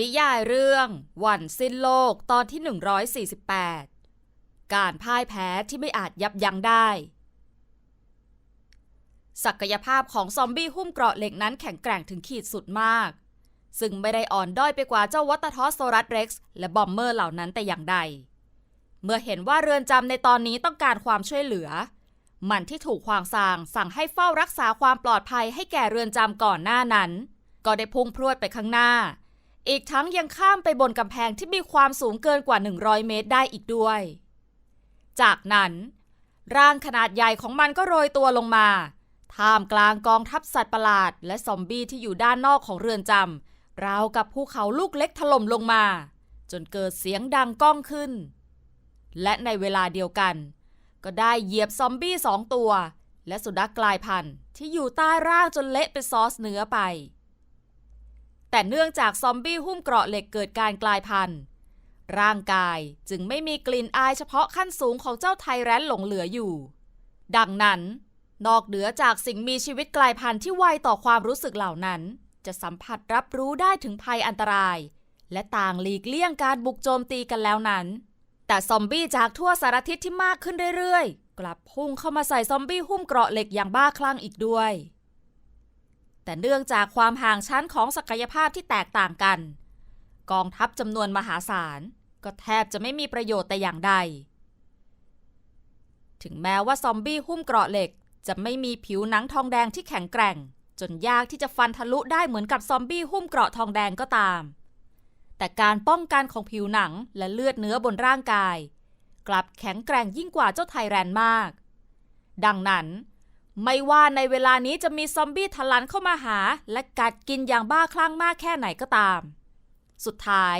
นิยายเรื่องวันสิ้นโลกตอนที่ 148 การพ่ายแพ้ที่ไม่อาจยับยั้งได้ ศักยภาพของซอมบี้หุ้มเกราะเหล็กนั้นแข็งแกร่งถึงขีดสุดมาก ซึ่งไม่ได้อ่อนด้อยไปกว่าเจ้าวัตทอสโซรัสเร็กซ์และบอมเมอร์เหล่านั้นแต่อย่างใด เมื่อเห็นว่าเรือนจำในตอนนี้ต้องการความช่วยเหลือ มันที่ถูกขวางซางสั่งให้เฝ้ารักษาความปลอดภัยให้แก่เรือนจำก่อนหน้านั้น ก็ได้พุ่งพรวดไปข้างหน้า อีกทั้งยังข้ามไปบนกำแพงที่มีความสูงเกินกว่า 100 เมตรได้อีกด้วย จากนั้น ร่างขนาดใหญ่ของมันก็โรยตัวลงมา ท่ามกลางกองทัพสัตว์ประหลาด และซอมบี้ที่อยู่ด้านนอกของเรือนจำราวกับภูเขาลูกเล็กถล่มลงมา จนเกิดเสียงดังก้องขึ้น และในเวลาเดียวกัน ก็ได้เหยียบซอมบี้สองตัว และสุนัขกลายพันธุ์ที่อยู่ใต้ร่างจนเละเป็นซอสเนื้อไป แต่เนื่องจากซอมบี้หุ้มเกราะเหล็กเกิดการกลายพันธุ์ ร่างกายจึงไม่มีกลิ่นอายเฉพาะขั้นสูงของเจ้าไทแรนหลงเหลืออยู่ ดังนั้น นอกเหนือจากสิ่งมีชีวิตกลายพันธุ์ที่ไวต่อความรู้สึกเหล่านั้น จะสัมผัสรับรู้ได้ถึงภัยอันตราย และต่างหลีกเลี่ยงการบุกโจมตีกันแล้วนั้น แต่ซอมบี้จากทั่วสารทิศที่มากขึ้นเรื่อยๆ กลับพุ่งเข้ามาใส่ซอมบี้หุ้มเกราะเหล็กอย่างบ้าคลั่งอีกด้วย แต่เนื่องจากความห่างชั้นของศักยภาพที่แตกต่างกัน กองทัพจำนวนมหาศาล ก็แทบจะไม่มีประโยชน์แต่อย่างใด ถึงแม้ว่าซอมบี้หุ้มเกราะเหล็ก จะไม่มีผิวหนังทองแดงที่แข็งแกร่ง จนยากที่จะฟันทะลุได้เหมือนกับซอมบี้หุ้มเกราะทองแดงก็ตาม แต่การป้องกันของผิวหนังและเลือดเนื้อบนร่างกาย กลับแข็งแกร่งยิ่งกว่าเจ้าไทแรนมาก ดังนั้น ไม่ว่าในเวลานี้จะมีซอมบี้ทะลันเข้ามาหา และกัดกินอย่างบ้าคลั่งมากแค่ไหนก็ตาม สุดท้าย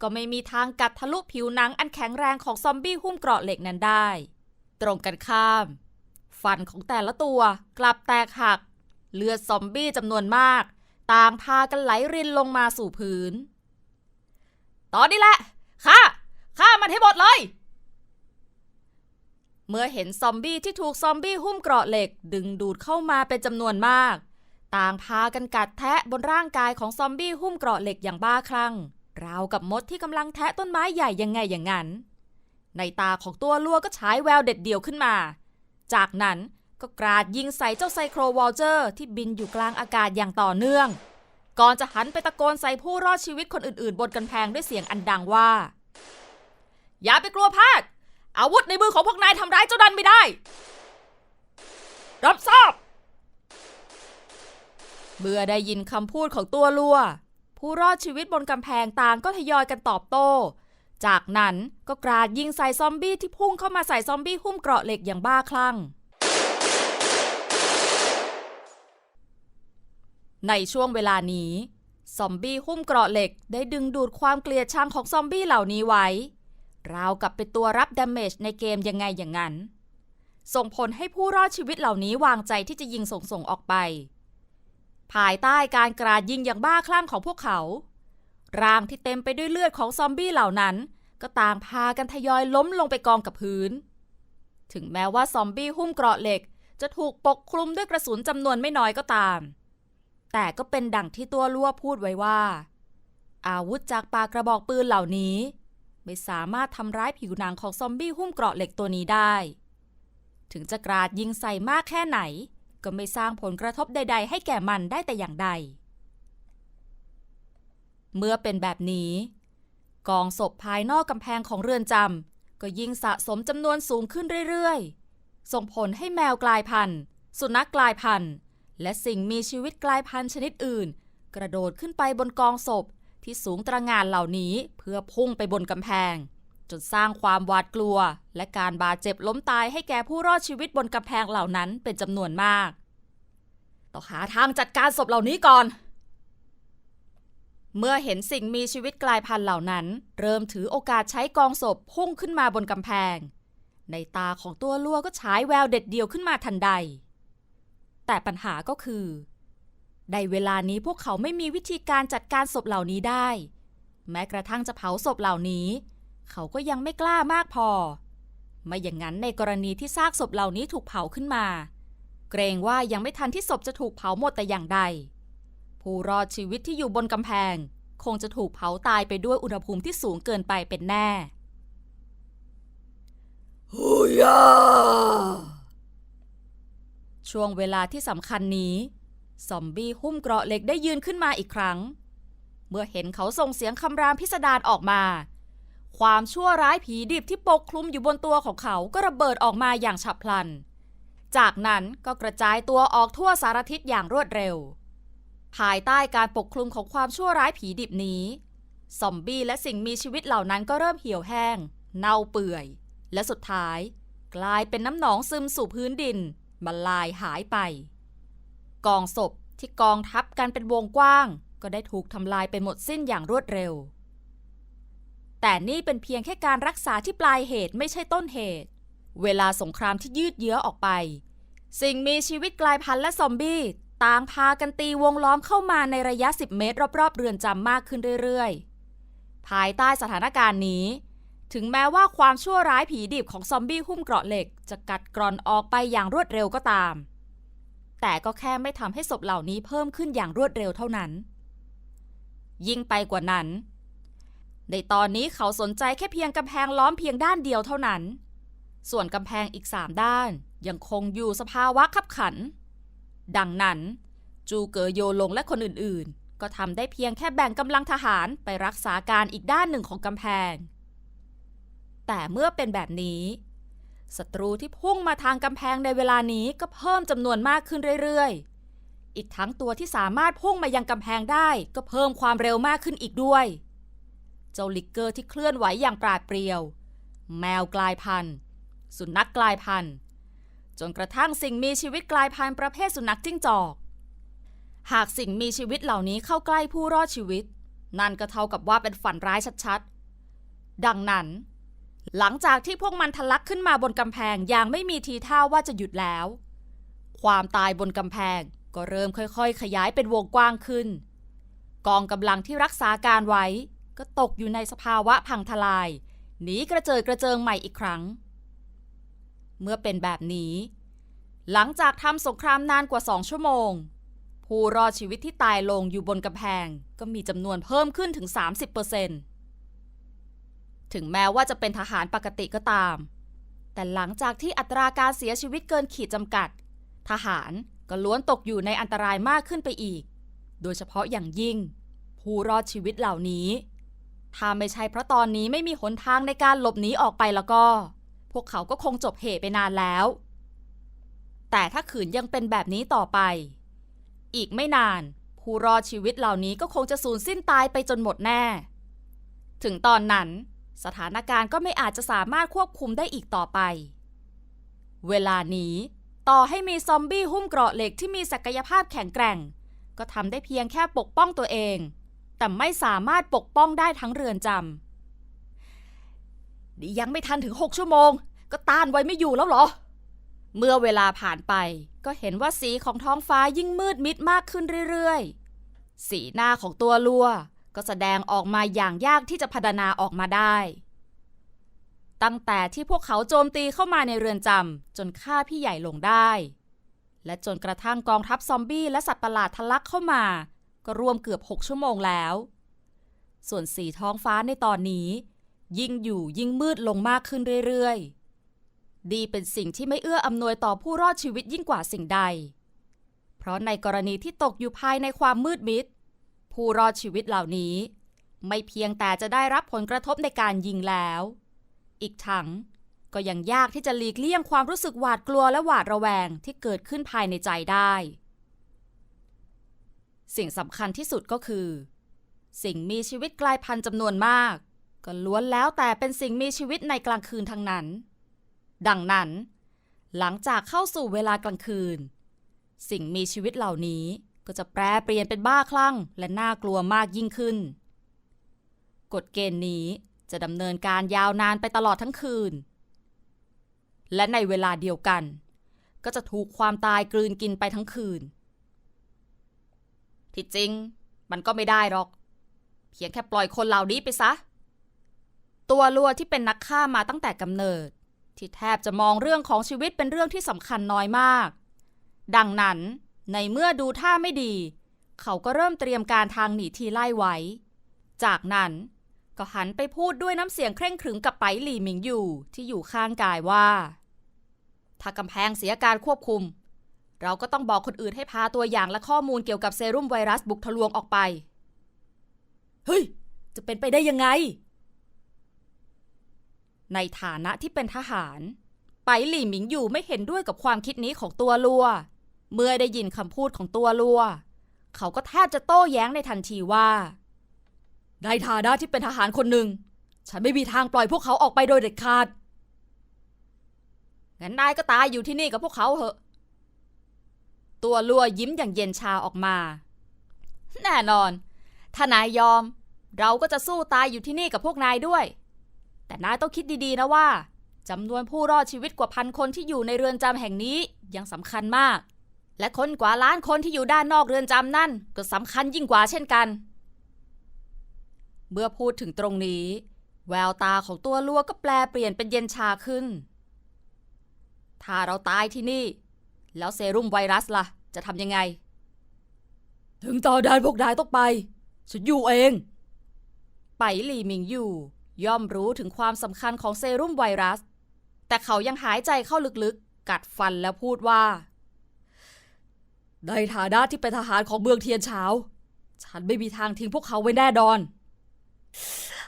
ก็ไม่มีทางกัดทะลุผิวหนังอันแข็งแรงของซอมบี้หุ้มเกราะเหล็กนั้นได้ ตรงกันข้าม ฟันของแต่ละตัวกลับแตกหัก เลือดซอมบี้จำนวนมาก ต่างพากันไหลรินลงมาสู่พื้น ตอนนี้แหละฆ่าฆ่ามันให้หมดเลย เมื่อเห็นซอมบี้ที่ถูกซอมบี้หุ้มเกราะเหล็ก ดึงดูดเข้ามาเป็นจำนวนมาก ต่างพากันกัดแทะบนร่างกายของซอมบี้หุ้มเกราะเหล็กอย่างบ้าคลั่ง ราวกับมดที่กำลังแทะต้นไม้ใหญ่ยังไงอย่างนั้น ในตาของตัวลัวก็ฉายแววเด็ดเดี่ยวขึ้นมา จากนั้นก็กราดยิงใส่เจ้าไซโครวอลเจอร์ที่บินอยู่กลางอากาศอย่างต่อเนื่อง ก่อนจะหันไปตะโกนใส่ผู้รอดชีวิตคนอื่นๆ บนกำแพงด้วยเสียงอันดังว่า อย่าไปกลัวพลาด อาวุธในมือของพวกนายทำร้ายเจ้าดันไม่ได้ รับทราบ เมื่อได้ยินคำพูดของตัวลัว ผู้รอดชีวิตบนกำแพงต่างก็ทยอยกันตอบโต้ จากนั้นก็กราดยิงใส่ซอมบี้ที่พุ่งเข้ามาใส่ซอมบี้หุ้มเกราะเหล็กอย่างบ้าคลั่ง ในช่วงเวลานี้ ซอมบี้หุ้มเกราะเหล็กได้ดึงดูดความเกลียดชังของซอมบี้เหล่านี้ไว้ ราวกับเป็นตัวรับดาเมจในเกมยังไงอย่างนั้น ส่งผลให้ผู้รอดชีวิตเหล่านี้วางใจที่จะยิงส่งส่งๆออกไป ภายใต้การกราดยิงอย่างบ้าคลั่งของพวกเขา ร่างที่เต็มไปด้วยเลือดของซอมบี้เหล่านั้น ก็ต่างพากันทยอยล้มลงไปกองกับพื้น ถึงแม้ว่าซอมบี้หุ้มเกราะเหล็ก จะถูกปกคลุมด้วยกระสุนจำนวนไม่น้อยก็ตาม แต่ก็เป็นดั่งที่ตัวลั่วพูดไว้ว่า อาวุธจากปากกระบอกปืนเหล่านี้ ไม่สามารถทำร้ายผิวหนังของซอมบี้หุ้มเกราะเหล็กตัวนี้ได้ ถึงจะกราดยิงใส่มากแค่ไหน ก็ไม่สร้างผลกระทบใด ๆ ให้แก่มันได้แต่อย่างใด เมื่อเป็นแบบนี้ กองศพภายนอกกำแพงของเรือนจำก็ยิ่งสะสมจำนวนสูงขึ้นเรื่อยๆ ส่งผลให้แมวกลายพันธุ์ สุนัขกลายพันธุ์ และสิ่งมีชีวิตกลายพันธุ์ชนิดอื่น กระโดดขึ้นไปบนกองศพ ที่สูงตระงานเหล่านี้เพื่อพุ่งไปบนกำแพง จนสร้างความหวาดกลัว และการบาดเจ็บล้มตายให้แก่ผู้รอดชีวิตบนกำแพงเหล่านั้นเป็นจำนวนมากต้องหาทางจัดการศพเหล่านี้ก่อน เมื่อเห็นสิ่งมีชีวิตกลายพันธุ์เหล่านั้น เริ่มถือโอกาสใช้กองศพพุ่งขึ้นมาบนกำแพง ในตาของตัวลัวก็ฉายแววเด็ดเดียวขึ้นมาทันใด แต่ปัญหาก็คือ ในเวลานี้พวกเขาไม่มีวิธีการจัดการศพเหล่านี้ได้ แม้กระทั่งจะเผาศพเหล่านี้ เขาก็ยังไม่กล้ามากพอ ไม่อย่างนั้นในกรณีที่ซากศพเหล่านี้ถูกเผาขึ้นมา เกรงว่ายังไม่ทันที่ศพจะถูกเผาหมดแต่อย่างใด ผู้รอดชีวิตที่อยู่บนกำแพง คงจะถูกเผาตายไปด้วยอุณหภูมิที่สูงเกินไปเป็นแน่ฮูยาช่วงเวลาที่สำคัญนี้ ซอมบี้หุ้มเกราะเหล็กได้ยืนขึ้นมาอีกครั้ง เมื่อเห็นเขาส่งเสียงคำรามพิสดารออกมา ความชั่วร้ายผีดิบที่ปกคลุมอยู่บนตัวของเขาก็ระเบิดออกมาอย่างฉับพลัน จากนั้นก็กระจายตัวออกทั่วสารทิศอย่างรวดเร็ว ภายใต้การปกคลุมของความชั่วร้ายผีดิบนี้ ซอมบี้และสิ่งมีชีวิตเหล่านั้นก็เริ่มเหี่ยวแห้ง เน่าเปื่อย และสุดท้าย กลายเป็นน้ำหนองซึมสู่พื้นดินมาลายหายไป กองศพที่กองทับกันเป็นวงกว้าง ก็ได้ถูกทำลายไปหมดสิ้นอย่างรวดเร็ว แต่นี่เป็นเพียงแค่การรักษาที่ปลายเหตุไม่ใช่ต้นเหตุ เวลาสงครามที่ยืดเยื้อออกไป สิ่งมีชีวิตกลายพันธุ์และซอมบี้ต่างพากันตีวงล้อมเข้ามาในระยะ 10 เมตร รอบๆ เรือนจำมากขึ้นเรื่อยๆ ภายใต้สถานการณ์นี้ ถึงแม้ว่าความชั่วร้ายผีดิบของซอมบี้หุ้มเกราะเหล็ก จะกัดกร่อนออกไปอย่างรวดเร็วก็ตาม แต่ก็แค่ไม่ทำให้ศพเหล่านี้เพิ่มขึ้นอย่างรวดเร็วเท่านั้น ยิ่งไปกว่านั้น ในตอนนี้เขาสนใจแค่เพียงกำแพงล้อมเพียงด้านเดียวเท่านั้น ส่วนกำแพงอีกสามด้านยังคงอยู่สภาวะขับขัน ดังนั้น จูเกอโยลงและคนอื่นๆ ก็ทำได้เพียงแค่แบ่งกำลังทหารไปรักษาการอีกด้านหนึ่งของกำแพง แต่เมื่อเป็นแบบนี้ ศัตรูที่พุ่งมาทางกำแพงในเวลานี้ก็เพิ่มจำนวนมากขึ้นเรื่อยๆ อีกทั้งตัวที่สามารถพุ่งมายังกำแพงได้ก็เพิ่มความเร็วมากขึ้นอีกด้วย เจ้าลิกเกอร์ที่เคลื่อนไหวอย่างปราดเปรียว แมวกลายพันธุ์ สุนัขกลายพันธุ์ จนกระทั่งสิ่งมีชีวิตกลายพันธุ์ประเภทสุนัขจิ้งจอก หากสิ่งมีชีวิตเหล่านี้เข้าใกล้ผู้รอดชีวิต นั่นก็เท่ากับว่าเป็นฝันร้ายชัดๆ ดังนั้น หลังจากที่พวกมันทะลักขึ้นมาบนกำแพงอย่างไม่มีทีท่าว่าจะหยุดแล้ว ความตายบนกำแพงก็เริ่มค่อยๆ ขยายเป็นวงกว้างขึ้น กองกำลังที่รักษาการไว้ ก็ตกอยู่ในสภาวะพังทลายหนีกระเจิดกระเจิงใหม่อีกครั้ง เมื่อเป็นแบบนี้ หลังจากทำสงครามนานกว่าสองชั่วโมง ผู้รอดชีวิตที่ตายลงอยู่บนกำแพงก็มีจำนวนเพิ่มขึ้นถึง 30% ถึงแม้ว่าจะเป็นทหารปกติก็ตาม แต่หลังจากที่อัตราการเสียชีวิตเกินขีดจำกัด ทหารก็ล้วนตกอยู่ในอันตรายมากขึ้นไปอีก โดยเฉพาะอย่างยิ่ง ผู้รอดชีวิตเหล่านี้ ถ้าไม่ใช่เพราะตอนนี้ไม่มีหนทางในการหลบหนีออกไปแล้วก็ พวกเขาก็คงจบเหตุไปนานแล้ว แต่ถ้าขืนยังเป็นแบบนี้ต่อไป อีกไม่นาน ผู้รอดชีวิตเหล่านี้ก็คงจะสูญสิ้นตายไปจนหมดแน่ ถึงตอนนั้น สถานการณ์ก็ไม่อาจจะสามารถควบคุมได้อีกต่อไป เวลานี้ต่อให้มีซอมบี้หุ้มเกราะเหล็กที่มีศักยภาพแข็งแกร่ง ก็ทำได้เพียงแค่ปกป้องตัวเอง แต่ไม่สามารถปกป้องได้ทั้งเรือนจำนี่ยังไม่ทันถึง 6 ชั่วโมง ก็ต้านไว้ไม่อยู่แล้วเหรอ เมื่อเวลาผ่านไปก็เห็นว่าสีของท้องฟ้ายิ่งมืดมิดมากขึ้นเรื่อยๆ สีหน้าของตัวลัว ก็แสดงออกมาอย่างยากที่จะพรรณนาออกมาได้ ตั้งแต่ที่พวกเขาโจมตีเข้ามาในเรือนจำจนฆ่าพี่ใหญ่ลงได้ และจนกระทั่งกองทัพซอมบี้และสัตว์ประหลาดทะลักเข้ามา ก็รวมเกือบ 6 ชั่วโมงแล้ว ส่วนสีท้องฟ้าในตอนนี้ ยิ่งอยู่ยิ่งมืดลงมากขึ้นเรื่อยๆ ดีเป็นสิ่งที่ไม่เอื้ออำนวยต่อผู้รอดชีวิตยิ่งกว่าสิ่งใด เพราะในกรณีที่ตกอยู่ภายในความมืดมิด ผู้รอดชีวิตเหล่านี้ ไม่เพียงแต่จะได้รับผลกระทบในการยิงแล้ว อีกทั้งก็ยังยากที่จะหลีกเลี่ยงความรู้สึกหวาดกลัวและหวาดระแวงที่เกิดขึ้นภายในใจได้ สิ่งสำคัญที่สุดก็คือ สิ่งมีชีวิตกลายพันธุ์จำนวนมาก ก็ล้วนแล้วแต่เป็นสิ่งมีชีวิตในกลางคืนทั้งนั้น ดังนั้น หลังจากเข้าสู่เวลากลางคืน สิ่งมีชีวิตเหล่านี้ ก็จะแปรเปลี่ยนเป็นบ้าคลั่ง และน่ากลัวมากยิ่งขึ้น กฎเกณฑ์นี้จะดำเนินการยาวนานไปตลอดทั้งคืน และในเวลาเดียวกัน ก็จะถูกความตายกลืนกินไปทั้งคืน ที่จริงมันก็ไม่ได้หรอก เพียงแค่ปล่อยคนเหล่านี้ไปซะ ตัวลัวที่เป็นนักฆ่ามาตั้งแต่กำเนิด ที่แทบจะมองเรื่องของชีวิตเป็นเรื่องที่สำคัญน้อยมาก ดังนั้น ในเมื่อดูท่าไม่ดี เขาก็เริ่มเตรียมการทางหนีทีไล่ไว้ จากนั้นก็หันไปพูดด้วยน้ำเสียงเคร่งขรึมกับไปหลี่หมิงอยู่ที่อยู่ข้างกายว่า ถ้ากำแพงเสียการควบคุม เราก็ต้องบอกคนอื่นให้พาตัวอย่างและข้อมูลเกี่ยวกับเซรุ่มไวรัสบุกทะลวงออกไป เฮ้ย จะเป็นไปได้ยังไง ในฐานะที่เป็นทหาร ไปหลี่หมิงอยู่ไม่เห็นด้วยกับความคิดนี้ของตัวลัว เมื่อได้ยินคำพูดของตัวลัว เขาก็แทบจะโต้แย้งในทันทีว่าในฐานะที่เป็นทหารคนหนึ่ง ฉันไม่มีทางปล่อยพวกเขาออกไปโดยเด็ดขาด งั้นนายก็ตายอยู่ที่นี่กับพวกเขาเหอะ ตัวลัวยิ้มอย่างเย็นชาออกมา แน่นอน ถ้านายยอม เราก็จะสู้ตายอยู่ที่นี่กับพวกนายด้วย แต่นายต้องคิดดีๆนะว่าจำนวนผู้รอดชีวิตกว่าพันคนที่อยู่ในเรือนจำแห่งนี้ยังสำคัญมาก และคนกว่าล้านคนที่อยู่ด้านนอกเรือนจำนั่นก็สำคัญยิ่งกว่าเช่นกัน เมื่อพูดถึงตรงนี้ แววตาของตัวลัวก็แปลเปลี่ยนเป็นเย็นชาขึ้น ถ้าเราตายที่นี่ แล้วเซรุ่มไวรัสล่ะ จะทำยังไง ถึงตอนนั้นพวกนายต้องไป ฉันอยู่เอง ไปหลี่หมิงอยู่ ย่อมรู้ถึงความสำคัญของเซรุ่มไวรัส แต่เขายังหายใจเข้าลึกๆ กัดฟันแล้วพูดว่า ในฐานะที่เป็นทหารของเมืองเทียนเช้า ฉันไม่มีทางทิ้งพวกเขาไว้แน่นอน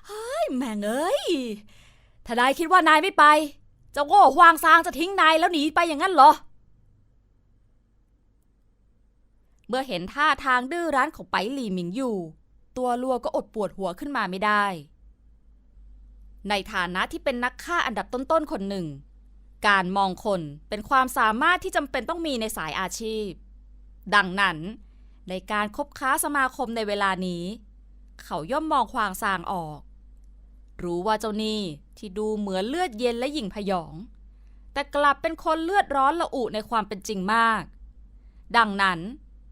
เฮ้ย แม่งเอ้ย ถ้านายคิดว่านายไม่ไป เจ้าโง่ฮวางซางจะทิ้งนายแล้วหนีไปอย่างนั้นเหรอ เมื่อเห็นท่าทางดื้อรั้นของไปหลี่หมิงอยู่ ตัวลัวก็อดปวดหัวขึ้นมาไม่ได้ ในฐานะที่เป็นนักฆ่าอันดับต้นๆคนหนึ่ง การมองคนเป็นความสามารถที่จำเป็นต้องมีในสายอาชีพ ดังนั้น ในการคบค้าสมาคมในเวลานี้ เขาย่อมมองควางซางออก รู้ว่าเจ้านี่ที่ดูเหมือนเลือดเย็นและหยิ่งพยอง แต่กลับเป็นคนเลือดร้อนละอุในความเป็นจริงมาก ดังนั้น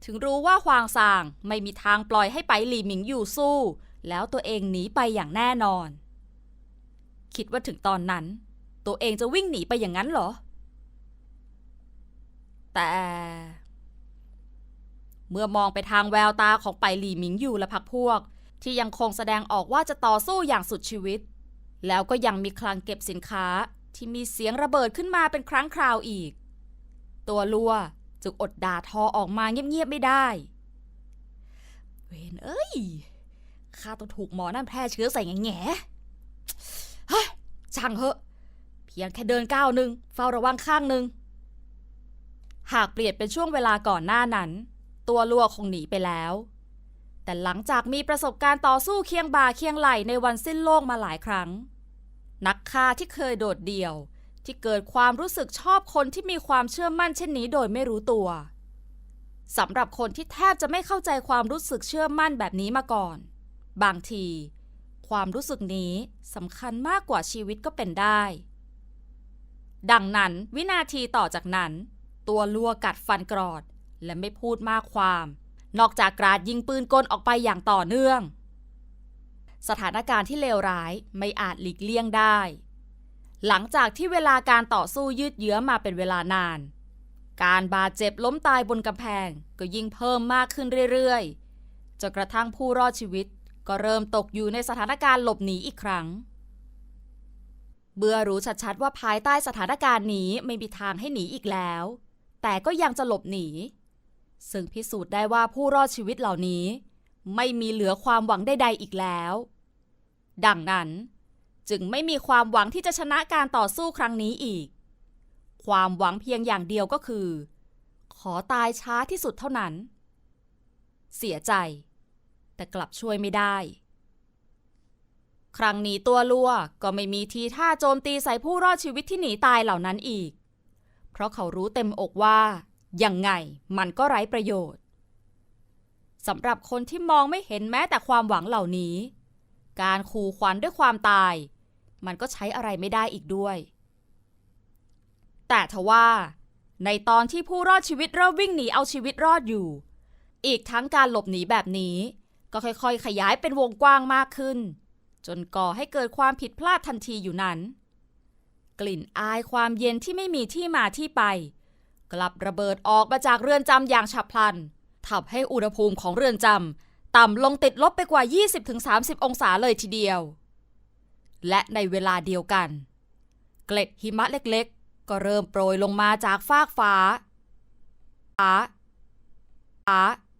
ถึงรู้ว่าควางซางไม่มีทางปล่อยให้ไปหลีหมิงอยู่สู้ แล้วตัวเองหนีไปอย่างแน่นอน คิดว่าถึงตอนนั้น ตัวเองจะวิ่งหนีไปอย่างนั้นเหรอ แต่ เมื่อมองไปทางแววตาของไปหลี่หมิงอยู่และพักพวก ที่ยังคงแสดงออกว่าจะต่อสู้อย่างสุดชีวิต แล้วก็ยังมีคลังเก็บสินค้าที่มีเสียงระเบิดขึ้นมาเป็นครั้งคราวอีก ตัวลัวจึงอดด่าทอออกมาเงียบๆไม่ได้ เวนเอ้ยข้าต้องถูกหมอนั่นแพร่เชื้อใส่แง่แง่เฮ้ยช่างเหอะเพียงแค่เดินก้าวหนึ่งเฝ้าระวังข้างหนึ่งหากเปลี่ยนเป็นช่วงเวลาก่อนหน้านั้น ตัวลัวคงหนีไปแล้ว แต่หลังจากมีประสบการณ์ต่อสู้เคียงบ่าเคียงไหลในวันสิ้นโลกมาหลายครั้ง นักฆ่าที่เคยโดดเดี่ยว ที่เกิดความรู้สึกชอบคนที่มีความเชื่อมั่นเช่นนี้โดยไม่รู้ตัวสำหรับคนที่แทบจะไม่เข้าใจความรู้สึกเชื่อมั่นแบบนี้มาก่อน บางที ความรู้สึกนี้สำคัญมากกว่าชีวิตก็เป็นได้ ดังนั้นวินาทีต่อจากนั้น ตัวลัวกัดฟันกรอด และไม่พูดมากความ นอกจากกราดยิงปืนกลออกไปอย่างต่อเนื่อง สถานการณ์ที่เลวร้ายไม่อาจหลีกเลี่ยงได้ หลังจากที่เวลาการต่อสู้ยืดเยื้อมาเป็นเวลานาน การบาดเจ็บล้มตายบนกำแพงก็ยิ่งเพิ่มมากขึ้นเรื่อยๆจนกระทั่งผู้รอดชีวิตก็เริ่มตกอยู่ในสถานการณ์หลบหนีอีกครั้ง เบื่อรู้ชัดๆว่าภายใต้สถานการณ์นี้ไม่มีทางให้หนีอีกแล้ว แต่ก็ยังจะหลบหนี ซึ่งพิสูจน์ได้ว่าผู้รอดชีวิตเหล่านี้ ไม่มีเหลือความหวังใดๆอีกแล้ว ดังนั้น จึงไม่มีความหวังที่จะชนะการต่อสู้ครั้งนี้อีก ความหวังเพียงอย่างเดียวก็คือ ขอตายช้าที่สุดเท่านั้น เสียใจ แต่กลับช่วยไม่ได้ ครั้งนี้ตัวลัวก็ไม่มีทีท่าโจมตีใส่ผู้รอดชีวิตที่หนีตายเหล่านั้นอีก เพราะเขารู้เต็มอกว่า ยังไงมันก็ไร้ประโยชน์สำหรับคนที่มองไม่เห็นแม้แต่ความหวังเหล่านี้ การขู่ขวัญด้วยความตาย มันก็ใช้อะไรไม่ได้อีกด้วย แต่ทว่าในตอนที่ผู้รอดชีวิตเริ่มวิ่งหนีเอาชีวิตรอดอยู่ อีกทั้งการหลบหนีแบบนี้ ก็ค่อยๆ ขยายเป็นวงกว้างมากขึ้น จนก่อให้เกิดความผิดพลาดทันทีอยู่นั้น กลิ่นอายความเย็นที่ไม่มีที่มาที่ไป กลับระเบิดออกมาจากเรือนจำอย่างฉับพลันทำให้อุณหภูมิของเรือนจำต่ำลงติดลบไปกว่า 20-30 องศาเลยทีเดียว และในเวลาเดียวกัน เกล็ดหิมะเล็กๆ ก็เริ่มโปรยลงมาจากฟากฟ้าฟ้าฟ้า